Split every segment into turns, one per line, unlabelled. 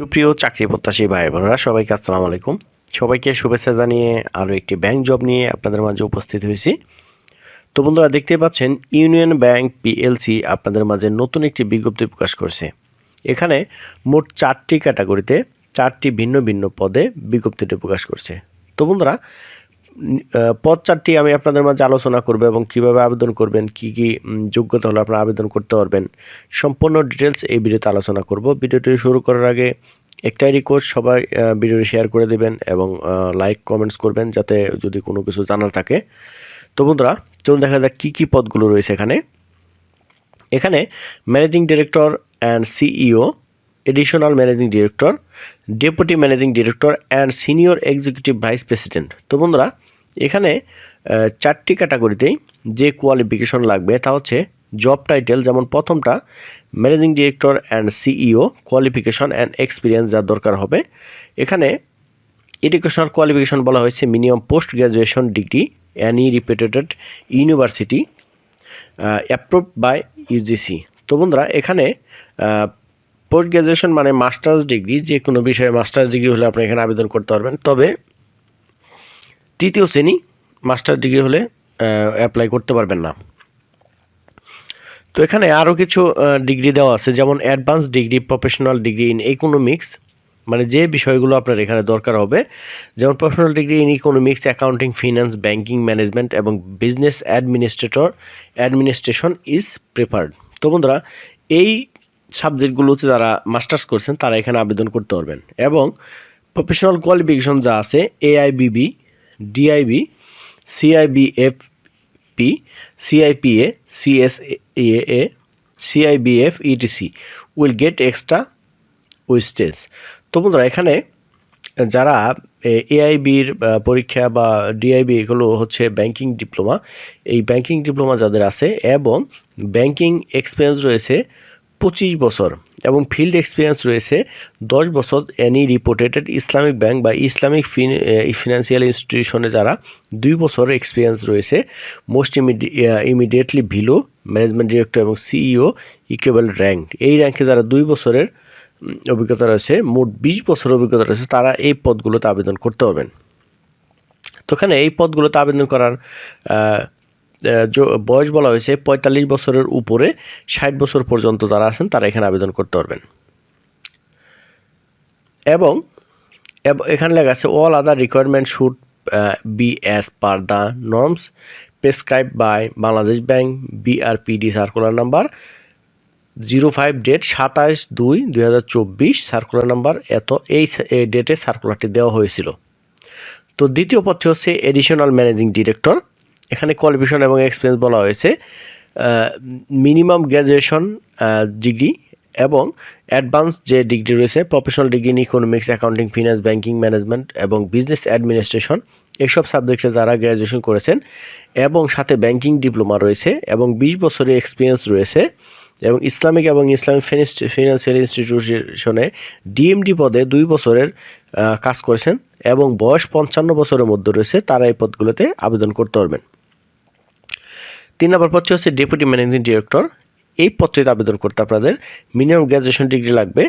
সুপ্রিয় চাকরি প্রত্যাশী ভাই বোনেরা সবাইকে আসসালামু আলাইকুম। সবাইকে শুভেচ্ছা জানিয়ে আরও একটি ব্যাংক জব নিয়ে আপনাদের মাঝে উপস্থিত হয়েছি। তো বন্ধুরা দেখতে পাচ্ছেন, ইউনিয়ন ব্যাংক পিএলসি আপনাদের মাঝে নতুন একটি বিজ্ঞপ্তি প্রকাশ করছে। এখানে মোট চারটি ক্যাটাগরিতে চারটি ভিন্ন ভিন্ন পদে বিজ্ঞপ্তিটি প্রকাশ করছে। তো বন্ধুরা পদ চারটি আমি আপনাদের মাঝে আলোচনা করব এবং কীভাবে আবেদন করবেন, কি কি যোগ্যতা হলে আপনারা আবেদন করতে পারবেন। সম্পূর্ণ ডিটেলস এই ভিডিওতে আলোচনা করব। ভিডিওটি শুরু করার আগে একটাই রিকোয়েস্ট সবাই ভিডিওটি শেয়ার করে দেবেন এবং লাইক কমেন্টস করবেন যাতে যদি কোনো কিছু জানার থাকে। তো বন্ধুরা, চলুন দেখা যাক কী কী পদগুলো রয়েছে এখানে। এখানে managing director and CEO additional managing director deputy managing director and senior executive vice president তো বন্ধুরা, এখানে চারটি ক্যাটাগরিতেই যে কোয়ালিফিকেশন লাগবে, তা হচ্ছে জব টাইটেল যেমন প্রথমটা managing director and CEO qualification and experience যা দরকার হবে। এখানে এডুকেশনাল কোয়ালিফিকেশন বলা হয়েছে minimum post graduation degree any repeated university approve by UGC তো বন্ধুরা, এখানে পোস্ট গ্র্যাজুয়েশন মানে মাস্টার্স ডিগ্রি যে কোনো বিষয়ে মাস্টার্স ডিগ্রি হলে আপনি এখানে আবেদন করতে পারবেন। তবে তৃতীয় শ্রেণি মাস্টার্স ডিগ্রি হলে অ্যাপ্লাই করতে পারবেন না। তো এখানে আরও কিছু ডিগ্রি দেওয়া আছে, যেমন advance degree professional degree in economics মানে যে বিষয়গুলো আপনার এখানে দরকার হবে, যেমন professional degree in economics accounting finance banking management এবং business administrator administration is preferred তো বন্ধুরা, এই সাবজেক্টগুলোতে যারা মাস্টার্স করছেন, তারা এখানে আবেদন করতে পারবেন। এবং প্রফেশনাল কোয়ালিফিকেশন যা আছে AIBB DIB CIBF P CIPA CSA CIBF ETC will get extra wastage তো বন্ধুরা, এখানে যারা এআইবির পরীক্ষা বা ডিআইবি এগুলো হচ্ছে ব্যাংকিং ডিপ্লোমা এই ব্যাংকিং ডিপ্লোমা যাদের আছে, এবং ব্যাংকিং এক্সপিরিয়েন্স রয়েছে পঁচিশ বছর এবং ফিল্ড এক্সপিরিয়েন্স রয়েছে দশ বছর এনি রিপোর্টেড ইসলামিক ব্যাংক বা ইসলামিক ফিনান্সিয়াল ইনস্টিটিউশনে যারা দুই বছর এক্সপিরিয়েন্স রয়েছে most immediately below management director এবং সিইও ইকুয়েবল র্যাঙ্ক এই র্যাঙ্কে যারা দুই বছরের অভিজ্ঞতা রয়েছে, মোট বিশ বছরের অভিজ্ঞতা রয়েছে, তারা এই পদগুলোতে আবেদন করতে পারবেন। তো এখানে এই পদগুলোতে আবেদন করার বয়স বলা হয়েছে পঁয়তাল্লিশ বছরের উপরে ষাট বছর পর্যন্ত যারা আছেন, তারা এখানে আবেদন করতে পারবেন। এবং এখানে লেখা আছে all other requirement should be as per the norms prescribe by Bangladesh bank BRPD circular number zero five date সাতাশ দুই দুই হাজার চব্বিশ সার্কুলার নাম্বার এত, এই ডেটে সার্কুলারটি দেওয়া হয়েছিল। তো দ্বিতীয় পথটি হচ্ছে এডিশনাল ম্যানেজিং ডিরেক্টর এখানে কোয়ালিফিকেশন এবং এক্সপিরিয়েন্স বলা হয়েছে মিনিমাম গ্র্যাজুয়েশন ডিগ্রি এবং অ্যাডভান্স যে ডিগ্রি রয়েছে professional degree in economics accounting finance banking management এবং বিজনেস অ্যাডমিনিস্ট্রেশন এইসব সাবজেক্টে যারা গ্র্যাজুয়েশন করেছেন এবং সাথে ব্যাংকিং ডিপ্লোমা রয়েছে এবং বিশ বছরের এক্সপিরিয়েন্স রয়েছে এবং ইসলামিক এবং ইসলামিক ফিনান্সিয়াল ইনস্টিটিউশনে ডিএমডি পদে দুই বছরের কাজ করেছেন এবং বয়স পঞ্চান্ন বছরের মধ্যে রয়েছে, তারা এই পদগুলোতে আবেদন করতে পারবেন। তিন নম্বর পদটি হচ্ছে ডেপুটি ম্যানেজিং ডিরেক্টর এই পদটিতে আবেদন করতে আপনাদের মিনিমাম গ্র্যাজুয়েশন ডিগ্রি লাগবে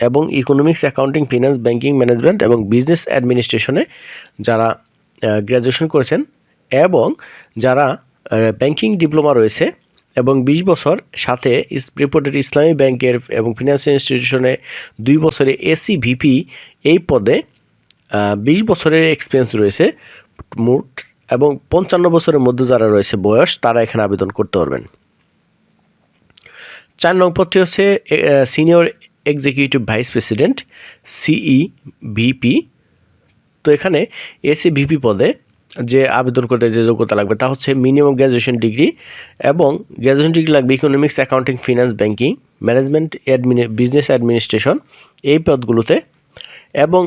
এবং economics accounting finance banking management এবং বিজনেস অ্যাডমিনিস্ট্রেশনে যারা গ্র্যাজুয়েশন করেছেন এবং যারা ব্যাংকিং ডিপ্লোমা রয়েছে এবং বিশ বছর সাথে রিপোর্টেড ইসলামী ব্যাংকের এবং ফিনান্সিয়াল ইনস্টিটিউশনে দুই বছরে এসি ভিপি এই পদে বিশ বছরের এক্সপিরিয়েন্স রয়েছে। মোট এবং পঞ্চান্ন বছরের মধ্যে যারা রয়েছে বয়স, তারা এখানে আবেদন করতে পারবেন। চার নং পদটি হচ্ছে senior executive vice president CE VP তো এখানে এসি ভিপি পদে যে আবেদন করতে যে যোগ্যতা লাগবে তা হচ্ছে মিনিমাম গ্র্যাজুয়েশন ডিগ্রি এবং গ্র্যাজুয়েশন ডিগ্রি লাগবে economics, accounting, finance banking management, অ্যাডমিনি, business administration. এই পদগুলোতে এবং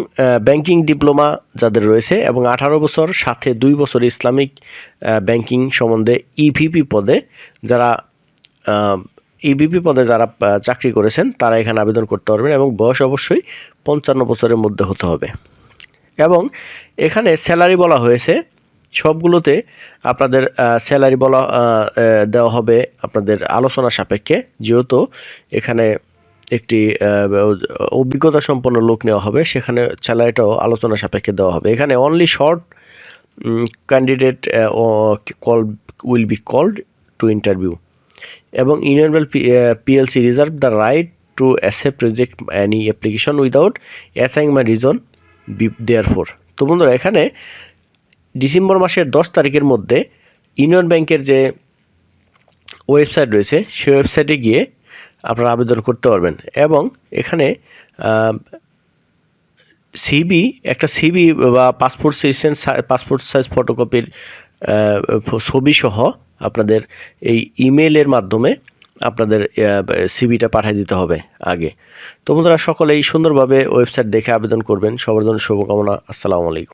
ব্যাংকিং ডিপ্লোমা যাদের রয়েছে এবং আঠারো বছর সাথে দুই বছর ইসলামিক ব্যাংকিং সম্বন্ধে ইভিপি পদে যারা ইভিপি পদে যারা চাকরি করেছেন, তারা এখানে আবেদন করতে পারবেন এবং বয়স অবশ্যই পঞ্চান্ন বছরের মধ্যে হতে হবে। এবং এখানে স্যালারি বলা হয়েছে, সবগুলোতে আপনাদের স্যালারি বলা দেওয়া হবে আপনাদের আলোচনা সাপেক্ষে, যেহেতু এখানে একটি অভিজ্ঞতা সম্পন্ন লোক নেওয়া হবে। সেখানে স্যালারিটাও আলোচনা সাপেক্ষে দেওয়া হবে। এখানে only short candidate call will be called to interview এবং union PLC reserve the right to accept reject any application without assigning my reason therefore তো বন্ধুরা, এখানে ডিসেম্বর মাসের দশ তারিখের মধ্যে ইউনিয়ন ব্যাংকের যে ওয়েবসাইট রয়েছে, সেই ওয়েবসাইটে গিয়ে আপনারা আবেদন করতে পারবেন। এবং এখানে সিবি একটা সিবি বা পাসপোর্ট সিস্টেম পাসপোর্ট সাইজ ফটোকপির ছবি সহ আপনাদের এই ইমেলের মাধ্যমে আপনাদের সিবিটা পাঠিয়ে দিতে হবে আগে। তো বন্ধুরা, সকলেই সুন্দরভাবে ওয়েবসাইট দেখে আবেদন করবেন। সবার জন্য শুভকামনা। আসসালামু আলাইকুম।